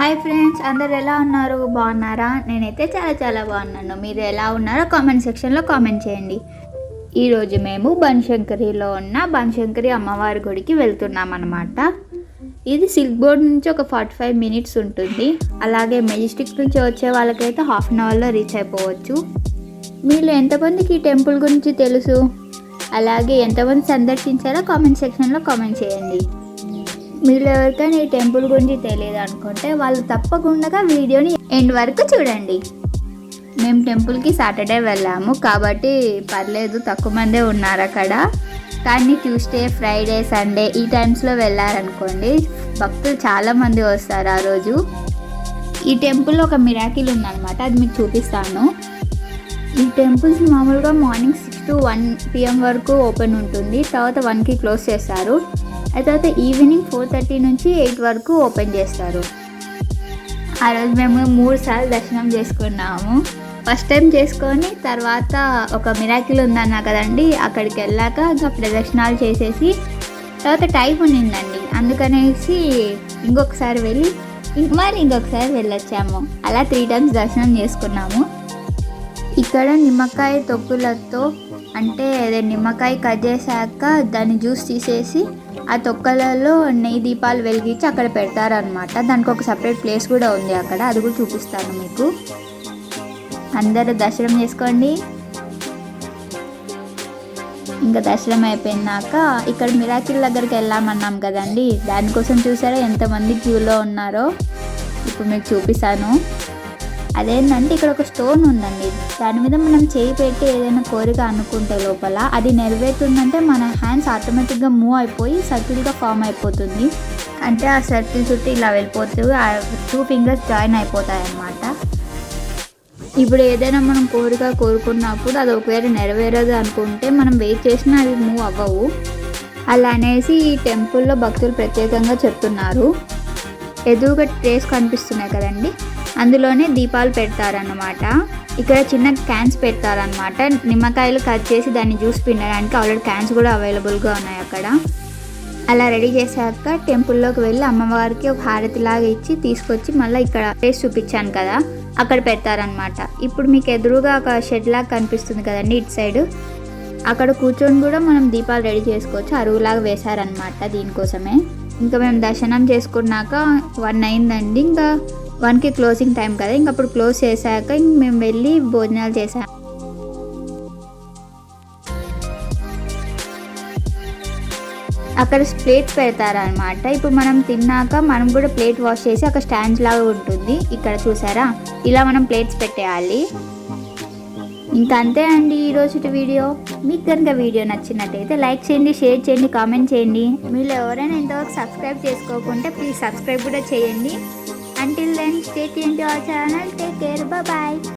Hi friends అందరు ఎలా ఉన్నారు? బాగున్నారా? నేనైతే చాలా చాలా బాగున్నాను. మీరు ఎలా ఉన్నారో కామెంట్ సెక్షన్లో కామెంట్ చేయండి. ఈరోజు మేము బనశంకరిలో ఉన్న బనశంకరి అమ్మవారి గుడికి వెళ్తున్నాం అనమాట ఇది సిల్క్ బోర్డ్ నుంచి ఒక ఫార్టీ ఫైవ్ మినిట్స్ ఉంటుంది. అలాగే మెజిస్టిక్ నుంచి వచ్చే వాళ్ళకైతే హాఫ్ అన్ అవర్లో రీచ్ అయిపోవచ్చు. మీరు ఎంతమందికి ఈ టెంపుల్ గురించి తెలుసు? అలాగే ఎంతమంది సందర్శించారో కామెంట్ సెక్షన్లో కామెంట్ చేయండి. మీరు ఎవరికైనా ఈ టెంపుల్ గురించి తెలియదు అనుకుంటే వాళ్ళు తప్పకుండా వీడియోని ఎండ్ వరకు చూడండి. మేము టెంపుల్కి సాటర్డే వెళ్ళాము కాబట్టి పర్లేదు తక్కువ మందే ఉన్నారు అక్కడ. కానీ ట్యూస్డే ఫ్రైడే సండే ఈ టైమ్స్లో వెళ్ళారనుకోండి భక్తులు చాలామంది వస్తారు ఆ రోజు. ఈ టెంపుల్లో ఒక మిరాకిల్ ఉందన్నమాట అది మీకు చూపిస్తాను. ఈ టెంపుల్స్ మామూలుగా morning six to one PM వరకు ఓపెన్ ఉంటుంది. తర్వాత వన్కి క్లోజ్ చేస్తారు. ఆ తర్వాత ఈవినింగ్ ఫోర్ థర్టీ నుంచి ఎయిట్ వరకు ఓపెన్ చేస్తారు. ఆ రోజు మేము మూడు సార్లు దర్శనం చేసుకున్నాము. ఫస్ట్ టైం చేసుకొని తర్వాత ఒక మిరాకిల్ ఉందన్నా కదండి అక్కడికి వెళ్ళాక ఇంకా ప్రదర్శనాలు చేసేసి తర్వాత టైం ఉండిందండి. అందుకనేసి ఇంకొకసారి వెళ్ళి మరి ఇంకొకసారి వెళ్ళొచ్చాము. అలా త్రీ టైమ్స్ దర్శనం చేసుకున్నాము. ఇక్కడ నిమ్మకాయ తొక్కులతో అంటే అదే నిమ్మకాయ కట్ చేశాక దాన్ని జ్యూస్ తీసేసి ఆ తొక్కలలో నెయ్యి దీపాలు వెలిగించి అక్కడ పెడతారనమాట దానికి ఒక సపరేట్ ప్లేస్ కూడా ఉంది అక్కడ. అది కూడా చూపిస్తాను మీకు. అందరూ దర్శనం చేసుకోండి. ఇంకా దర్శనం అయిపోయినాక ఇక్కడ మిరాకిల్ దగ్గరికి వెళ్ళామన్నాం కదండి. దానికోసం చూసారా ఎంతమంది క్యూలో ఉన్నారో? ఇప్పుడు మీకు చూపిస్తాను. అదేంటంటే ఇక్కడ ఒక స్టోన్ ఉందండి. దాని మీద మనం చేయి పెట్టి ఏదైనా కోరిక అనుకుంటే లోపల అది నెరవేరుతుందంటే మన హ్యాండ్స్ ఆటోమేటిక్గా మూవ్ అయిపోయి సర్కిల్గా ఫామ్ అయిపోతుంది. అంటే ఆ సర్కిల్ చుట్టూ ఇలా వెళ్ళిపోతూ ఆ టూ ఫింగర్స్ జాయిన్ అయిపోతాయి అన్నమాట ఇప్పుడు ఏదైనా మనం కోరిక కోరుకున్నప్పుడు అది ఒకవేళ నెరవేరదు అనుకుంటే మనం వెయిట్ చేసినా అవి మూవ్ అవ్వవు. అలా అనేసి ఈ టెంపుల్లో భక్తులు ప్రత్యేకంగా చెప్తున్నారు. ఎదురుగా ట్రేస్ కనిపిస్తున్నాయి కదండి. అందులోనే దీపాలు పెడతారన్నమాట. ఇక్కడ చిన్న క్యాన్స్ పెడతారనమాట నిమ్మకాయలు కట్ చేసి దాన్ని జ్యూస్ పిండడానికి ఆల్రెడీ క్యాన్స్ కూడా అవైలబుల్గా ఉన్నాయి అక్కడ. అలా రెడీ చేశాక టెంపుల్లోకి వెళ్ళి అమ్మవారికి ఒక హారతిలాగా ఇచ్చి తీసుకొచ్చి మళ్ళీ ఇక్కడ ప్లేస్ చూపించాను కదా అక్కడ పెడతారనమాట ఇప్పుడు మీకు ఎదురుగా ఒక షెడ్ లాగా కనిపిస్తుంది కదండి ఇటు సైడ్ అక్కడ కూర్చొని కూడా మనం దీపాలు రెడీ చేసుకోవచ్చు. అరువులాగా వేశారనమాట దీనికోసమే. ఇంకా మేము దర్శనం చేసుకున్నాక వన్ అయిందండి. ఇంకా వన్కి క్లోజింగ్ టైం కదా. ఇంక అప్పుడు క్లోజ్ చేశాక ఇంక మేము వెళ్ళి భోజనాలు చేసాం అక్కడ ప్లేట్ పెడతారనమాట ఇప్పుడు మనం తిన్నాక మనం కూడా ప్లేట్ వాష్ చేసి అక్కడ స్టాండ్ లాగా ఉంటుంది. ఇక్కడ చూసారా? ఇలా మనం ప్లేట్స్ పెట్టేయాలి. ఇంకా అంతే అండి ఈరోజు వీడియో. మీకు కనుక వీడియో నచ్చినట్టయితే లైక్ చేయండి షేర్ చేయండి కామెంట్ చేయండి. మీరు ఎవరైనా ఇంతవరకు సబ్స్క్రైబ్ చేసుకోకుంటే ప్లీజ్ సబ్స్క్రైబ్ కూడా చేయండి. Until then, stay tuned to our channel. Take care. Bye bye.